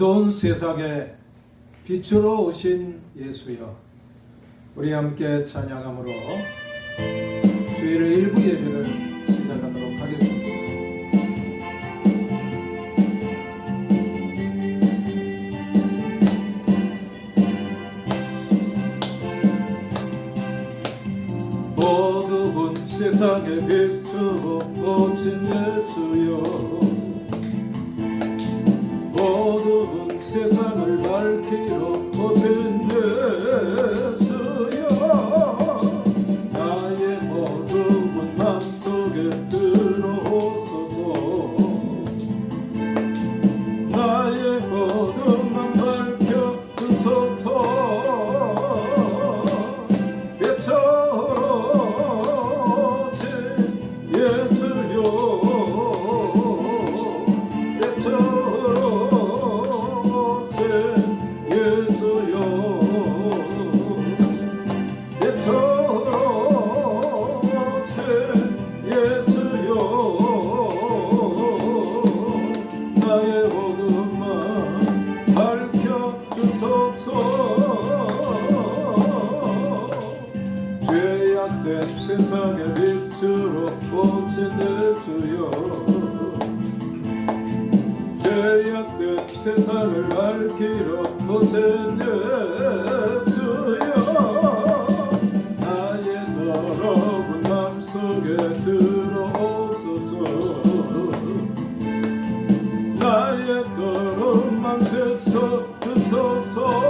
어두운 세상에 빛으로 오신 예수여 우리 함께 찬양함으로 주일의 일부 예배를 시작하도록 하겠습니다. 어두운 세상에 빛으로 오신 예수여 어 더러운 맘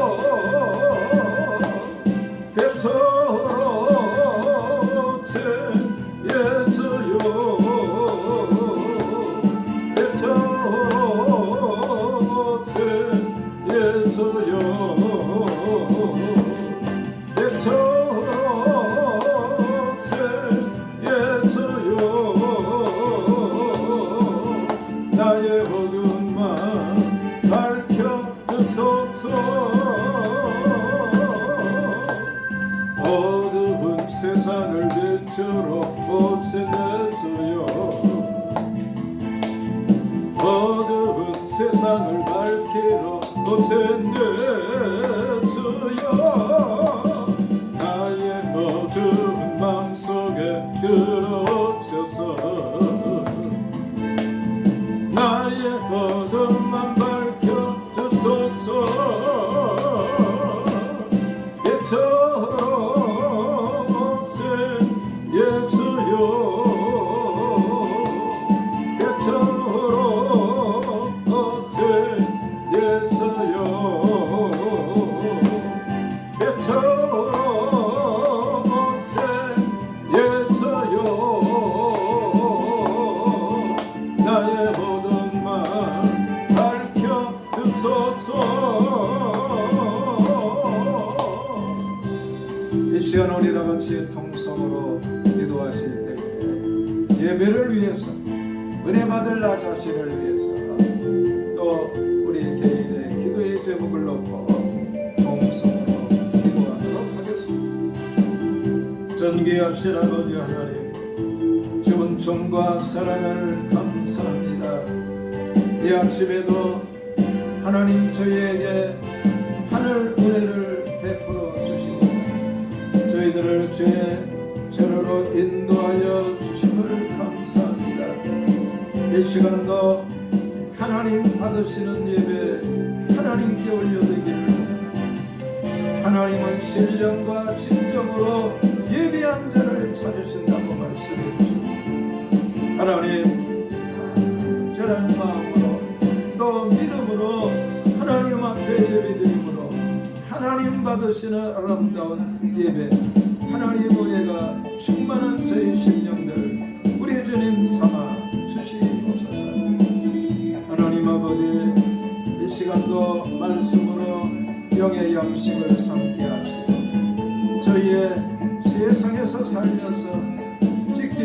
전기하신 아버지 하나님 좋은 정과 사랑을 감사합니다. 이 아침에도 하나님 저희에게 하늘 은혜를 베풀어 주시고 저희들을 주의 전으로 인도하여 주심을 감사합니다. 이 시간도 하나님 받으시는 예배 하나님께 올려드리기를 하나님은 신령과 진정으로 예비한 자를 찾으신다고 말씀해 주시고 하나님 절한 마음으로 또 믿음으로 하나님 앞에 예배드림으로 하나님 받으시는 아름다운 예배 하나님 은혜가 충만한 저희 심령들 우리 주님 삼아 주시옵소서. 하나님 아버지 이 시간도 말씀으로 영의 양식을 하시고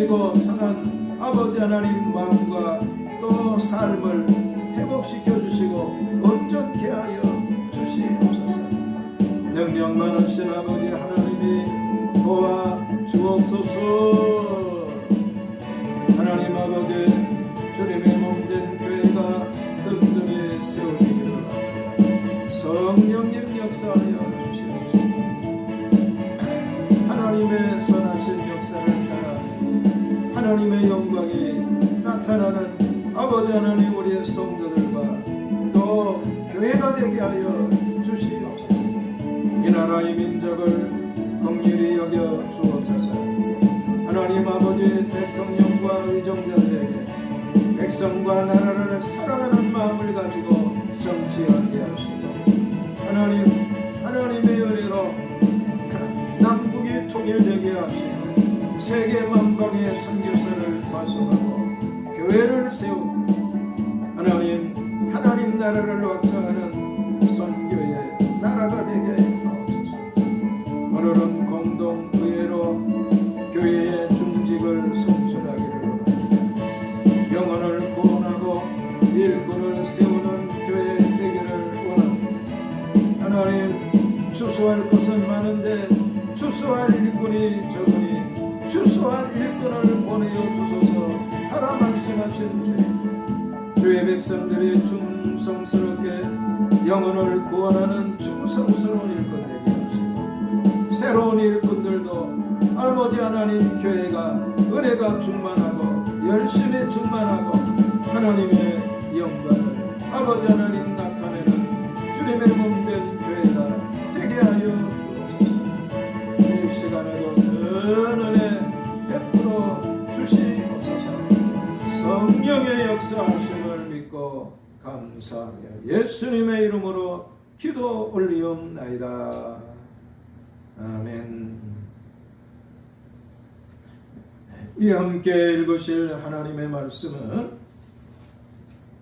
지키고 사는 아버지 하나님 마음과 또 삶을 회복시켜 주시고 온전케 하여 주시옵소서. 능력 많으신 아버지 하나님이 도와 주옵소서 나타나는 아버지 하나님 우리의 성도들과 또 교회가 되게 하여 주시옵소서. 이 나라의 민족을 긍휼히 여겨 주옵소서. 하나님 아버지 대통령과 의정자들에게 백성과 나라를 사랑하는 충성스러운 일꾼 되게 하시고 새로운 일꾼들도 아버지 하나님 교회가 은혜가 충만하고 열심히 충만하고 하나님의 영광을 아버지 하나님 나타내는 주님의 몸된 교회가 되게 하여 주옵소서. 이 시간에도 큰 은혜 베풀어 주시옵소서. 성령의 역사하심을 믿고 감사하며 예수님의 이름으로 기도 올리옵나이다 아멘 이 함께 읽으실 하나님의 말씀은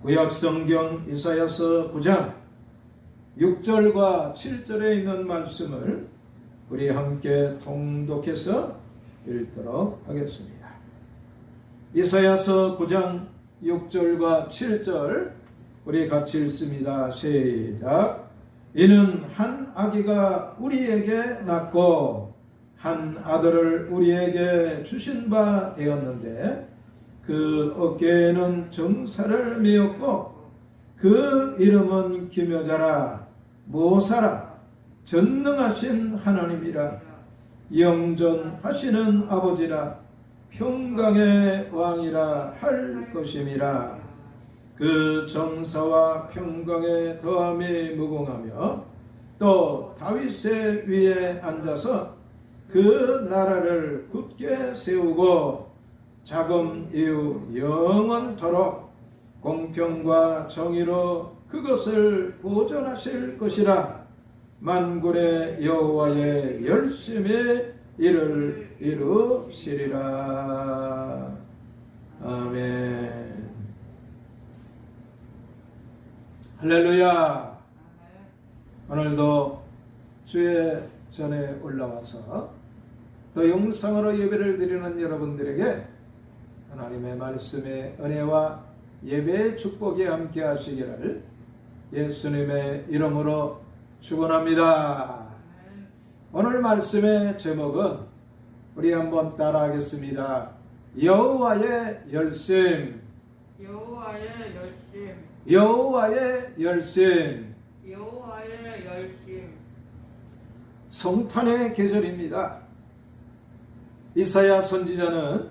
구약성경 이사야서 9장 6절과 7절에 있는 말씀을 우리 함께 통독해서 읽도록 하겠습니다. 이사야서 9장 6절과 7절 우리 같이 읽습니다. 시작. 이는 한 아기가 우리에게 낳고 한 아들을 우리에게 주신 바 되었는데 그 어깨에는 정사를 메었고 그 이름은 기묘자라 모사라 전능하신 하나님이라 영전하시는 아버지라 평강의 왕이라 할 것임이라 그 정사와 평강의 더함이 무궁하며 또 다윗의 위에 앉아서 그 나라를 굳게 세우고 자금 이후 영원토록 공평과 정의로 그것을 보존하실 것이라 만군의 여호와의 열심히 이를 이루시리라. 아멘 할렐루야 오늘도 주의 전에 올라와서 또 영상으로 예배를 드리는 여러분들에게 하나님의 말씀의 은혜와 예배의 축복이 함께 하시기를 예수님의 이름으로 축원합니다. 오늘 말씀의 제목은 우리 한번 따라하겠습니다. 여호와의 열심, 여호와의 여호와의 열심. 여호와의 열심 성탄의 계절입니다. 이사야 선지자는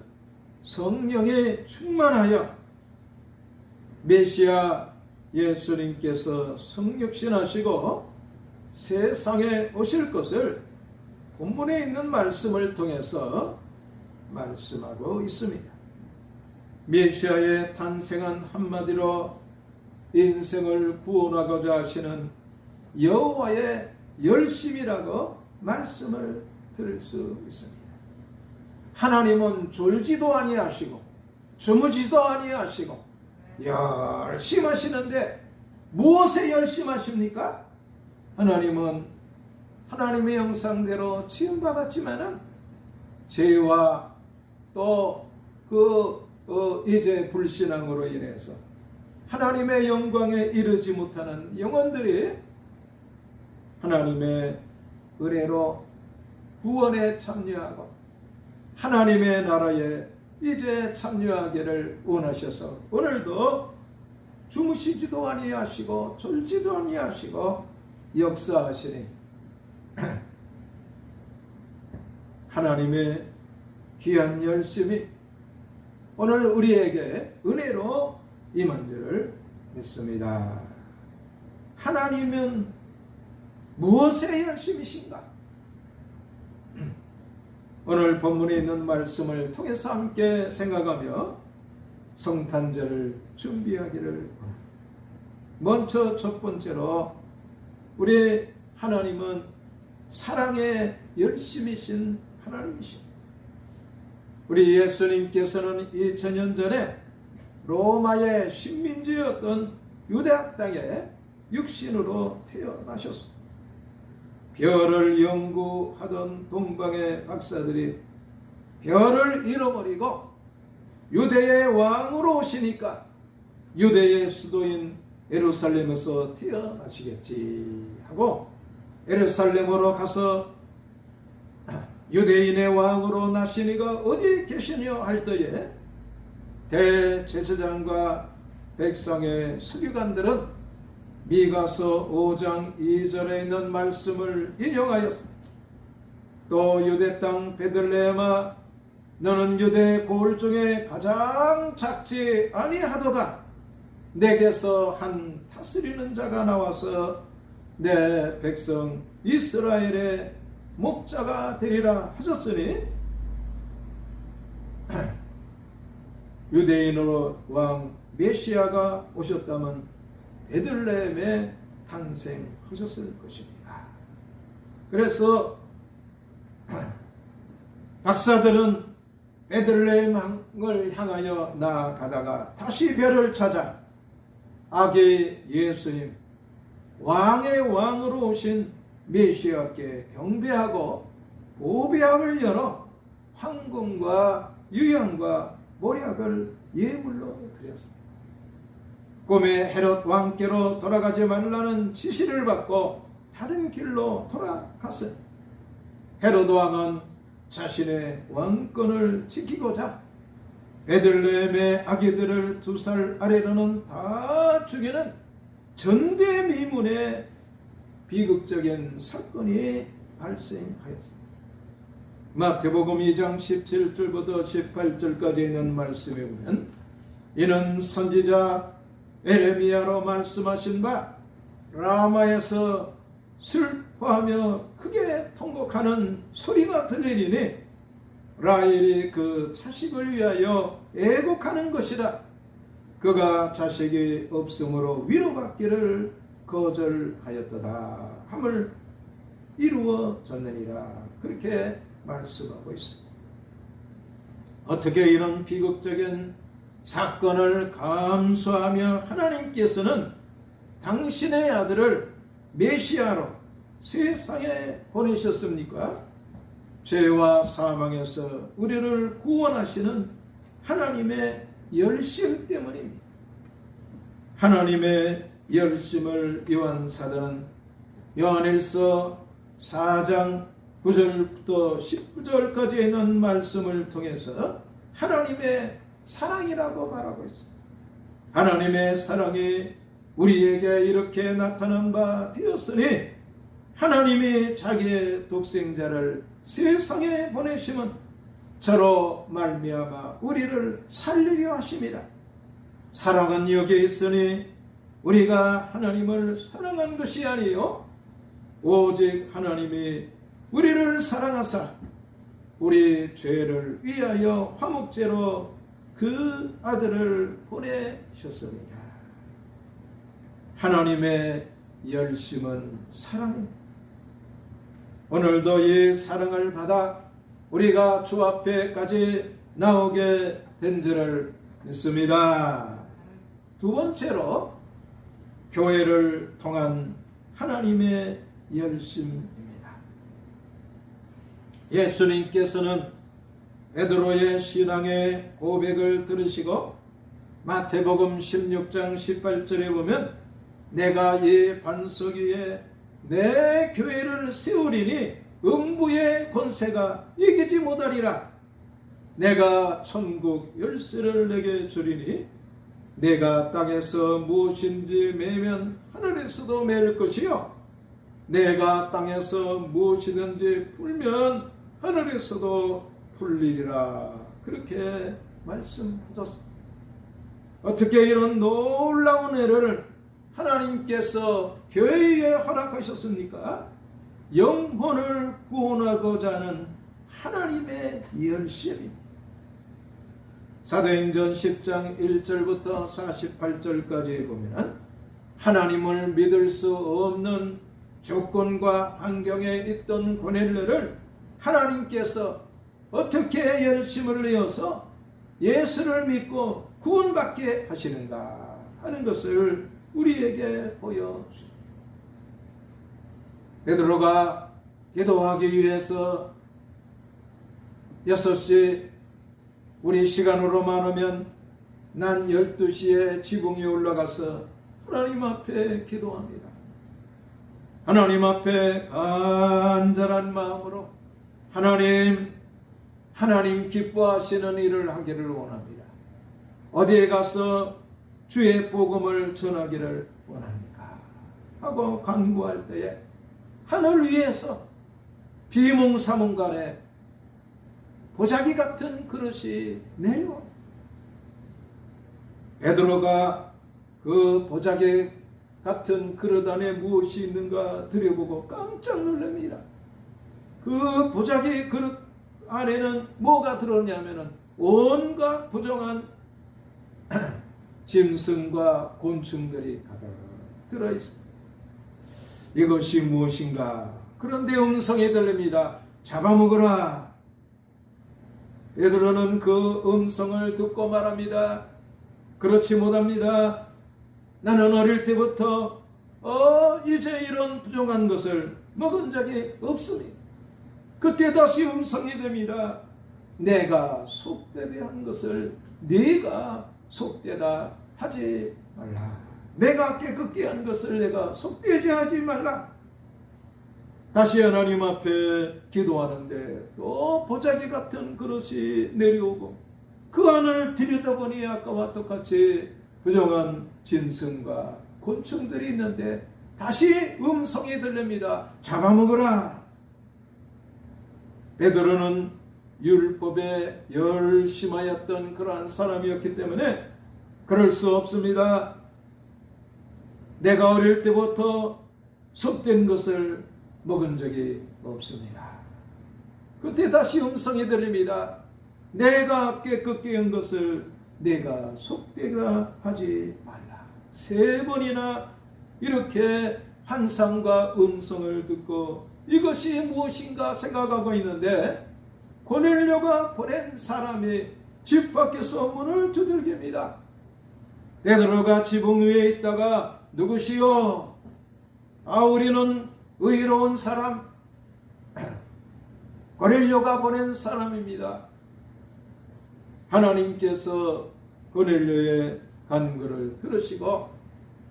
성령이 충만하여 메시아 예수님께서 성육신하시고 세상에 오실 것을 본문에 있는 말씀을 통해서 말씀하고 있습니다. 메시아의 탄생은 한마디로 인생을 구원하고자 하시는 여호와의 열심이라고 말씀을 들을 수 있습니다. 하나님은 졸지도 아니하시고 주무지도 아니하시고 열심히 하시는데 무엇에 열심하십니까? 하나님은 하나님의 형상대로 지음 받았지만은 죄와 또그 어, 이제 불신앙으로 인해서 하나님의 영광에 이르지 못하는 영혼들이 하나님의 은혜로 구원에 참여하고 하나님의 나라에 이제 참여하기를 원하셔서 오늘도 주무시지도 아니하시고 졸지도 아니하시고 역사하시니 하나님의 귀한 열심이 오늘 우리에게 은혜로 임한 줄을 믿습니다. 하나님은 무엇에 열심이신가? 오늘 본문에 있는 말씀을 통해서 함께 생각하며 성탄절을 준비하기를. 먼저 첫 번째로 우리 하나님은 사랑에 열심이신 하나님이십니다. 우리 예수님께서는 2000년 전에 로마의 식민지였던 유대학 땅에 육신으로 태어나셨습니다. 별을 연구하던 동방의 박사들이 별을 잃어버리고 유대의 왕으로 오시니까 유대의 수도인 예루살렘에서 태어나시겠지 하고 예루살렘으로 가서 유대인의 왕으로 나시니가 어디 계시냐 할 때에 대제사장과 백성의 서기관들은 미가서 5장 2절에 있는 말씀을 인용하였습니다. 또 유대 땅 베들레헴아 너는 유대 고을 중에 가장 작지 아니하도다. 내게서 한 다스리는 자가 나와서 내 백성 이스라엘의 목자가 되리라 하셨으니 유대인으로 왕 메시아가 오셨다면 베들레헴에 탄생하셨을 것입니다. 그래서 박사들은 베들레헴을 향하여 나아가다가 다시 별을 찾아 아기 예수님 왕의 왕으로 오신 메시아께 경배하고 보배함을 열어 황금과 유향과 모략을 예물로 드렸습니다. 꿈에 헤롯 왕께로 돌아가지 말라는 지시를 받고 다른 길로 돌아갔어요. 헤롯 왕은 자신의 왕권을 지키고자 베들레헴의 아기들을 두 살 아래로는 다 죽이는 전대미문의 비극적인 사건이 발생하였습니다. 마태복음 2장 17절부터 18절까지 있는 말씀에 보면 이는 선지자 에레미야로 말씀하신 바 라마에서 슬퍼하며 크게 통곡하는 소리가 들리니 라헬이 그 자식을 위하여 애곡하는 것이라 그가 자식이 없으므로 위로받기를 거절하였도다 함을 이루어졌느니라. 그렇게 말씀하고 있습니다. 어떻게 이런 비극적인 사건을 감수하며 하나님께서는 당신의 아들을 메시아로 세상에 보내셨습니까? 죄와 사망에서 우리를 구원하시는 하나님의 열심 때문입니다. 하나님의 열심을 요한 사도는 요한일서 4장 9절부터 19절까지 있는 말씀을 통해서 하나님의 사랑이라고 말하고 있습니다. 하나님의 사랑이 우리에게 이렇게 나타난 바 되었으니 하나님이 자기의 독생자를 세상에 보내심은 저로 말미암아 우리를 살리려 하심이라. 사랑은 여기에 있으니 우리가 하나님을 사랑한 것이 아니요 오직 하나님이 우리를 사랑하사 우리 죄를 위하여 화목제로 그 아들을 보내셨습니다. 하나님의 열심은 사랑입니다. 오늘도 이 사랑을 받아 우리가 주 앞에까지 나오게 된 줄을 믿습니다. 두 번째로 교회를 통한 하나님의 열심입니다. 예수님께서는 베드로의 신앙의 고백을 들으시고 마태복음 16장 18절에 보면 내가 이 반석 위에 내 교회를 세우리니 음부의 권세가 이기지 못하리라. 내가 천국 열쇠를 내게 주리니 내가 땅에서 무엇인지 매면 하늘에서도 매일 것이요 내가 땅에서 무엇이든지 풀면 하늘에서도 풀리리라 그렇게 말씀하셨습니다. 어떻게 이런 놀라운 애를 하나님께서 교회에 허락하셨습니까? 영혼을 구원하고자 하는 하나님의 열심입니다. 사도행전 10장 1절부터 48절까지 보면 하나님을 믿을 수 없는 조건과 환경에 있던 고넬료를 하나님께서 어떻게 열심을 내어서 예수를 믿고 구원받게 하시는가 하는 것을 우리에게 보여줍니다. 베드로가 기도하기 위해서 6시 우리 시간으로 말하면 난 12시에 지붕에 올라가서 하나님 앞에 기도합니다. 하나님 앞에 간절한 마음으로 하나님, 하나님 기뻐하시는 일을 하기를 원합니다. 어디에 가서 주의 복음을 전하기를 원합니까? 하고 간구할 때에 하늘 위에서 비몽사몽간에 보자기 같은 그릇이 내려 베드로가 그 보자기 같은 그릇 안에 무엇이 있는가 들여보고 깜짝 놀랍니다. 그 보자기 그릇 안에는 뭐가 들었냐면은 온갖 부정한 짐승과 곤충들이 가득 들어 있습니다. 이것이 무엇인가? 그런데 음성이 들립니다. 잡아먹어라. 베드로는 그 음성을 듣고 말합니다. 그렇지 못합니다. 나는 어릴 때부터 어 이제 이런 부정한 것을 먹은 적이 없습니다. 그때 다시 음성이 됩니다. 내가 속되게 한 것을 네가 속되다 하지 말라. 내가 깨끗게 한 것을 내가 속되지 하지 말라. 다시 하나님 앞에 기도하는데 또 보자기 같은 그릇이 내려오고 그 안을 들여다보니 아까와 똑같이 부정한 짐승과 곤충들이 있는데 다시 음성이 들립니다. 잡아먹어라. 베드로는 율법에 열심하였던 그러한 사람이었기 때문에 그럴 수 없습니다. 내가 어릴 때부터 속된 것을 먹은 적이 없습니다. 그때 다시 음성이 들립니다. 내가 깨끗게 한 것을 내가 속되가 하지 말라. 세 번이나 이렇게 환상과 음성을 듣고 이것이 무엇인가 생각하고 있는데 고넬료가 보낸 사람이 집 밖에서 문을 두들깁니다. 베드로가 지붕 위에 있다가 누구시오? 아 우리는 의로운 사람 고넬료가 보낸 사람입니다. 하나님께서 고넬료의 간구를 들으시고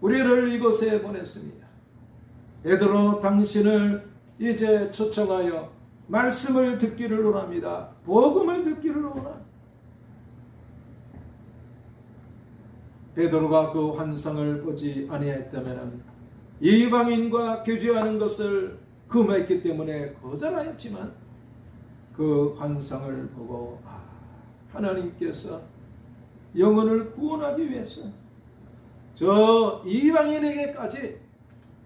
우리를 이곳에 보냈습니다. 베드로 당신을 이제 초청하여 말씀을 듣기를 원합니다. 복음을 듣기를 원합니다. 베드로가 그 환상을 보지 아니했다면 이방인과 교제하는 것을 금했기 때문에 거절하였지만 그 환상을 보고 아, 하나님께서 영혼을 구원하기 위해서 저 이방인에게까지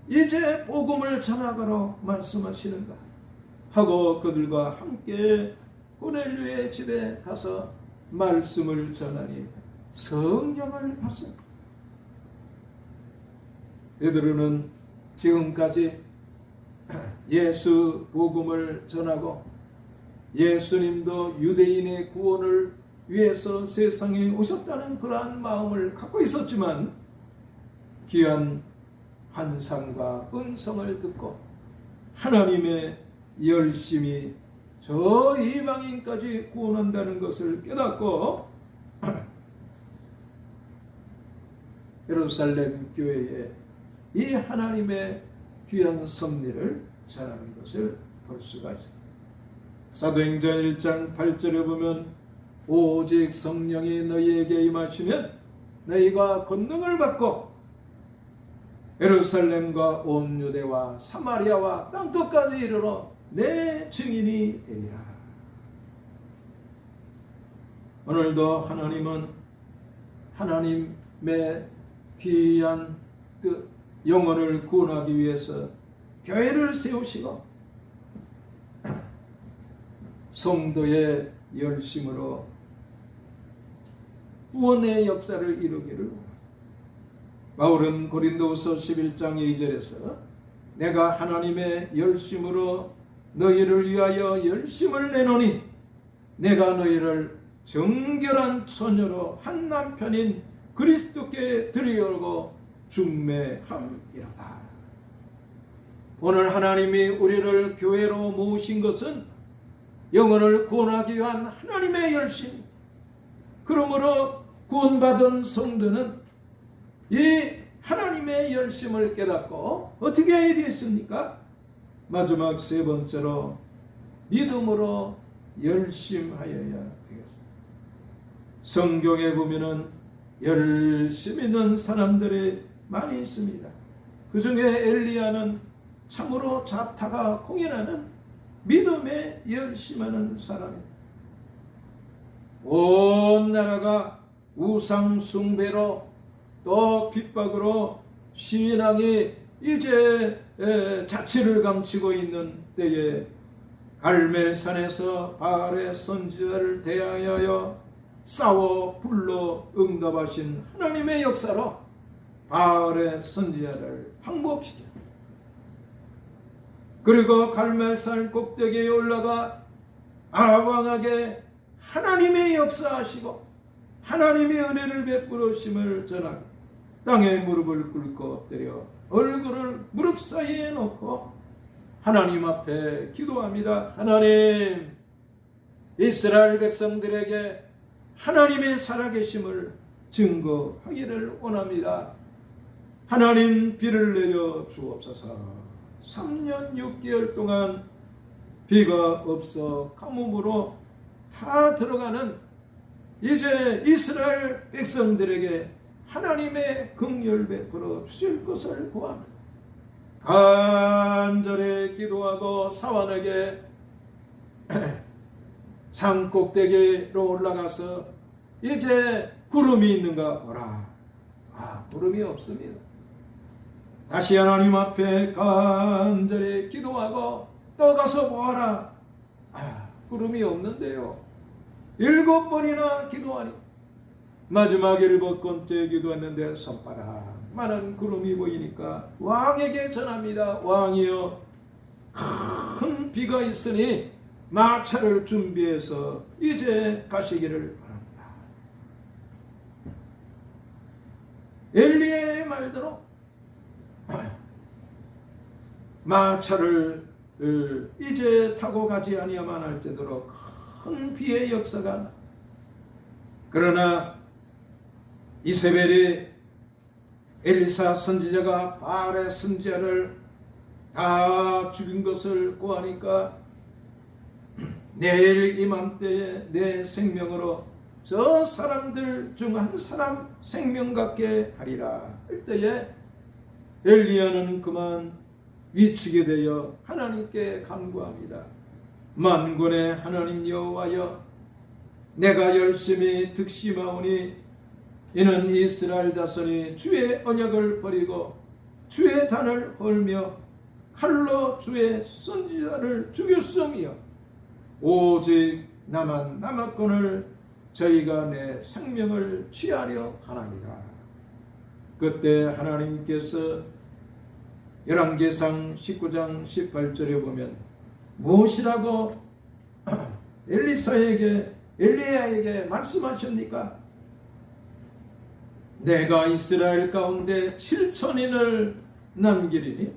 이제 복음을 전하가로 말씀하시는가 하고 그들과 함께 고넬료의 집에 가서 말씀을 전하니 성령을 받습니다. 베드로는 지금까지 예수 복음을 전하고 예수님도 유대인의 구원을 위해서 세상에 오셨다는 그러한 마음을 갖고 있었지만 귀한 환상과 음성을 듣고 하나님의 열심히 저 이방인까지 구원한다는 것을 깨닫고 예루살렘 교회에 이 하나님의 귀한 섭리를 전하는 것을 볼 수가 있습니다. 사도행전 1장 8절에 보면 오직 성령이 너희에게 임하시면 너희가 권능을 받고 예루살렘과 온 유대와 사마리아와 땅 끝까지 이르러 내 증인이 되리라. 오늘도 하나님은 하나님의 귀한 그 영혼을 구원하기 위해서 교회를 세우시고 성도의 열심으로 구원의 역사를 이루기를. 바울은 고린도후서 11장 2절에서 내가 하나님의 열심으로 너희를 위하여 열심을 내노니 내가 너희를 정결한 처녀로 한 남편인 그리스도께 드리려고 중매함이로다. 오늘 하나님이 우리를 교회로 모으신 것은 영혼을 구원하기 위한 하나님의 열심. 그러므로 구원받은 성도는 이 하나님의 열심을 깨닫고 어떻게 해야 되겠습니까? 마지막 세 번째로 믿음으로 열심하여야 되겠습니다. 성경에 보면은 열심 있는 사람들이 많이 있습니다. 그 중에 엘리야는 참으로 자타가 공연하는 믿음에 열심하는 사람입니다. 온 나라가 우상 숭배로 또 핍박으로 신앙이 이제 에, 자취를 감추고 있는 때에 갈멜산에서 바알의 선지자를 대하여 싸워 불러 응답하신 하나님의 역사로 바알의 선지자를 항복시켜. 그리고 갈멜산 꼭대기에 올라가 아방하게 하나님의 역사하시고 하나님의 은혜를 베풀으심을 전하고 땅에 무릎을 꿇고 엎드려 얼굴을 무릎 사이에 놓고 하나님 앞에 기도합니다. 하나님, 이스라엘 백성들에게 하나님의 살아계심을 증거하기를 원합니다. 하나님 비를 내려 주옵소서. 3년 6개월 동안 비가 없어 가뭄으로 다 들어가는 이제 이스라엘 백성들에게 하나님의 긍휼 베풀어 주실 것을 구합니다. 간절히 기도하고 사환에게 산 꼭대기로 올라가서 이제 구름이 있는가 보라. 아, 구름이 없습니다. 다시 하나님 앞에 간절히 기도하고 또 가서 보아라. 아, 구름이 없는데요. 일곱 번이나 기도하니 마지막 일곱 번째 기도했는데 손바닥만한 구름이 보이니까 왕에게 전합니다. 왕이여 큰 비가 있으니 마차를 준비해서 이제 가시기를 바랍니다. 엘리의 말대로 마차를 이제 타고 가지 아니야만 할 때도록 큰 비의 역사가 나. 그러나 이세벨이 엘리사 선지자가 바알의 선지자를 다 죽인 것을 고하니까 내일 이맘때에 내 생명으로 저 사람들 중 한 사람 생명 갖게 하리라 할 때에 엘리야는 그만 위축이 되어 하나님께 간구합니다. 만군의 하나님 여호와여 내가 열심히 득심하오니 이는 이스라엘 자손이 주의 언약을 버리고 주의 단을 헐며 칼로 주의 선지자를 죽였음이여 오직 나만 남았건을 저희가 내 생명을 취하려 하나이다. 그때 하나님께서 열왕기상 19장 18절에 보면 무엇이라고 엘리사에게 엘리야에게 말씀하십니까? 내가 이스라엘 가운데 7천인을 남기리니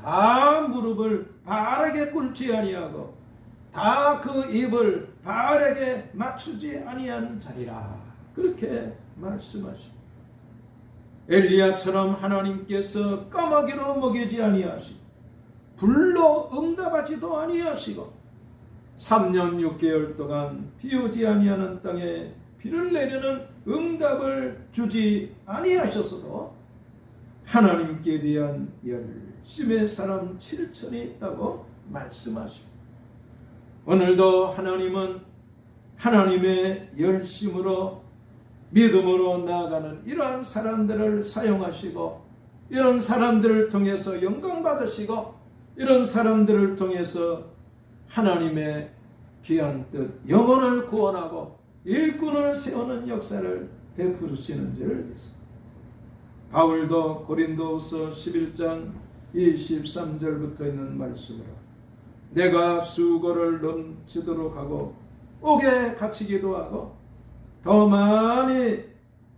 다 무릎을 바르게 꿇지 아니하고 다 그 입을 바르게 맞추지 아니한 자리라 그렇게 말씀하십니다. 엘리야처럼 하나님께서 까마귀로 먹이지 아니하시고 불로 응답하지도 아니하시고 3년 6개월 동안 비 오지 아니하는 땅에 비를 내려는 응답을 주지 아니하셨어도 하나님께 대한 열심의 사람 7천이 있다고 말씀하십니다. 오늘도 하나님은 하나님의 열심으로 믿음으로 나아가는 이러한 사람들을 사용하시고 이런 사람들을 통해서 영광 받으시고 이런 사람들을 통해서 하나님의 귀한 뜻 영혼을 구원하고 일꾼을 세우는 역사를 베푸시는 줄을 믿습니다. 바울도 고린도후서 11장 23절부터 있는 말씀으로 내가 수고를 넘치도록 하고 옥에 갇히기도 하고 더 많이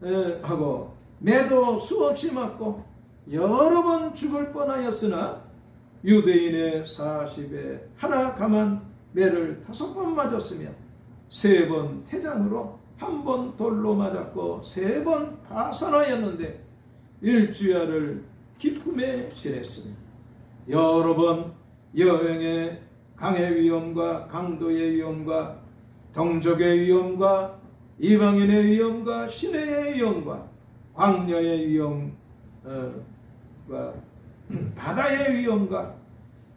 에, 하고 매도 수없이 맞고 여러 번 죽을 뻔하였으나 유대인의 40에 하나 가만 매를 다섯 번 맞았으며 세 번 태장으로 한 번 돌로 맞았고 세 번 파산하였는데 일주야를 기쁨에 지냈으며 여러 번 여행의 강의 위험과 강도의 위험과 동족의 위험과 이방인의 위험과 시내의 위험과 광야의 위험과 바다의 위험과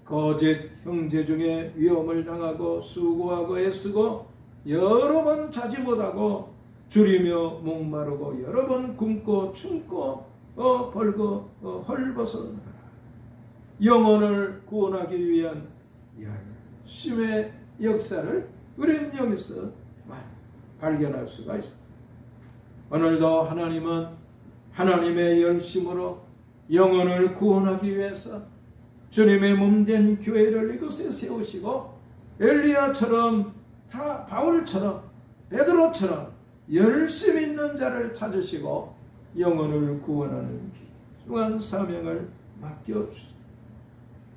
거짓 형제 중에 위험을 당하고 수고하고 애쓰고 여러 번 자지 못하고 줄이며 목마르고 여러 번 굶고 춤고 어 벌고 어, 헐벗어 영혼을 구원하기 위한 열심의 역사를 우리는 여기서 발견할 수가 있습니다. 오늘도 하나님은 하나님의 열심으로 영혼을 구원하기 위해서 주님의 몸된 교회를 이곳에 세우시고 엘리야처럼 다 바울처럼 베드로처럼 열심 있는 자를 찾으시고 영혼을 구원하는 귀중한 사명을 맡겨 주시고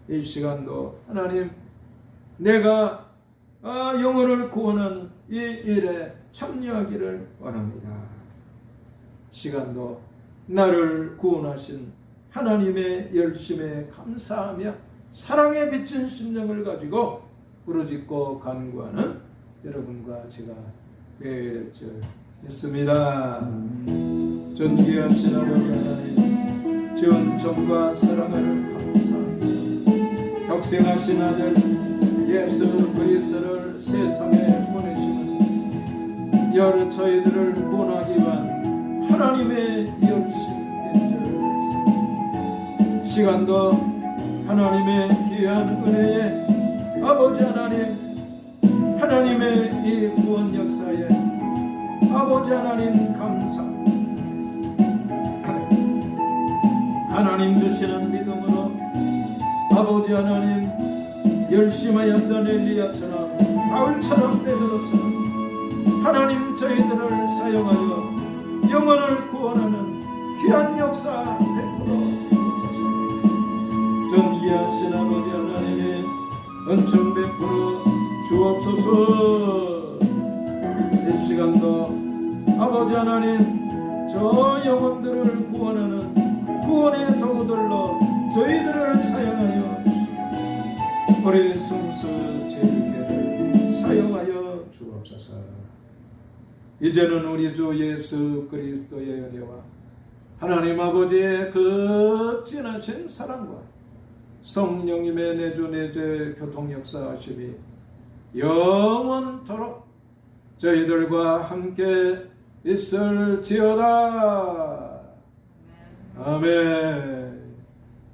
이 시간도 하나님 내가 아, 영혼을 구원하는 이 일에 참여하기를 원합니다. 시간도 나를 구원하신 하나님의 열심에 감사하며 사랑에 비친 심령을 가지고 부르짖고 간구하는 여러분과 제가 믿습니다. 존귀하신 아버지 하나님 지은 정과 사랑을 감사합니다. 격생하신 아들 예수 그리스도를 세상에 보내시는 저희들을 구원하기 위한 하나님의 믿습니다. 시간도 하나님의 귀한 은혜에 아버지 하나님 하나님의 이 구원 역사에 아버지 하나님 감사. 하나님 주시는 믿음으로 아버지 하나님 열심하였던 엘리야처럼 바울처럼 베드로처럼 하나님 저희들을 사용하여 영혼을 구원하는 귀한 역사 베풀어 전기하신 아버지 하나님의 은총 베풀어 주옵소서 이 시간도 아버지 하나님 저 영혼들을 구원하는 구원의 도구들로 저희들을 사용하여 주시고 우리 성수 제일교를 사용하여 주옵소서. 이제는 우리 주 예수 그리스도의 은혜와 하나님 아버지의 그 진하신 사랑과 성령님의 내주 내재 교통 역사하심이 영원토록 저희들과 함께 있을지어다. 아멘.